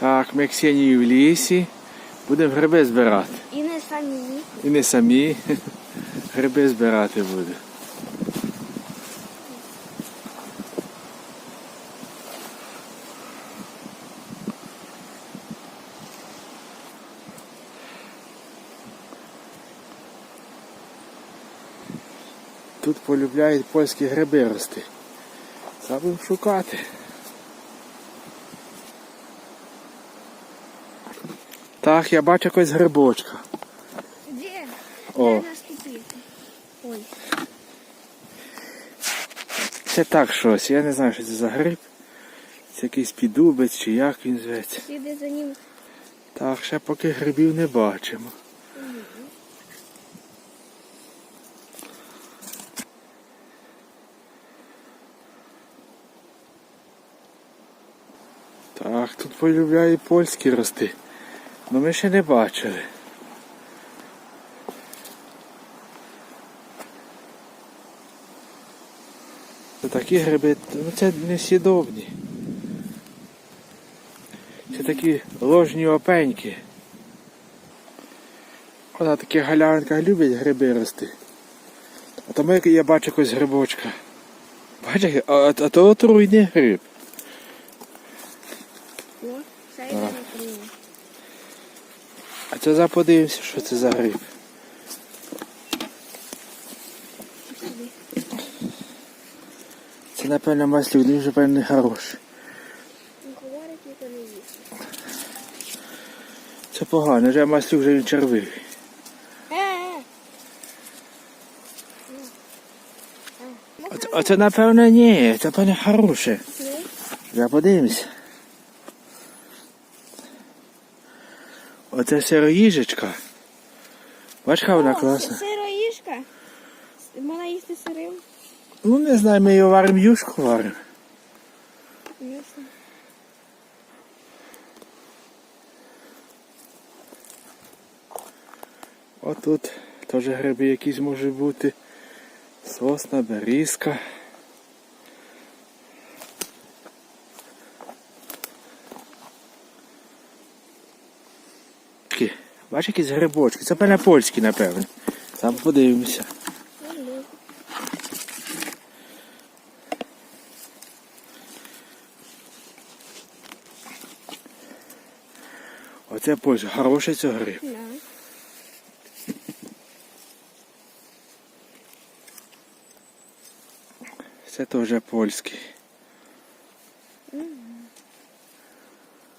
Так, ми Ксенію в лісі. Будемо гриби збирати. І не самі. І не самі. Гриби збирати будемо. Тут полюбляють польські гриби рости. Треба шукати. Так, я бачу якогось грибочка. Де? О. Ой. Це так щось, я не знаю, що це за гриб. Це якийсь підубець чи як він зветься. Сліди за ним. Так, ще поки грибів не бачимо. Так, тут полюбляє польські рости. Ну ми ще не бачили. Це такі гриби, ну це не сідобні. Це такі ложні опеньки. Вона такі галявинках люблять гриби рости. А тому як я бачу якогось грибочка. Бачиш, а, а то отруйний гриб. О, це на крило. А це заподивимося, що це за гриб. Це напевно маслюк, він вже певно не хороший. Це погано, вже маслюк вже він червивий. А це, напевно ні, це певно хороше. Ні. Я Оце сироїжечка. Бачиш, яка вона класна. Сироїшка. Можна їсти сирим. Ну не знаю, ми його варимо юшку варимо. Ясно. Отут теж гриби якісь можуть бути. Сосна, берізка. Такі, Бачиш якісь грибочки. Це певне польські, напевно. Там подивимося. Оце польська. Хороший це гриб. Це теж польський.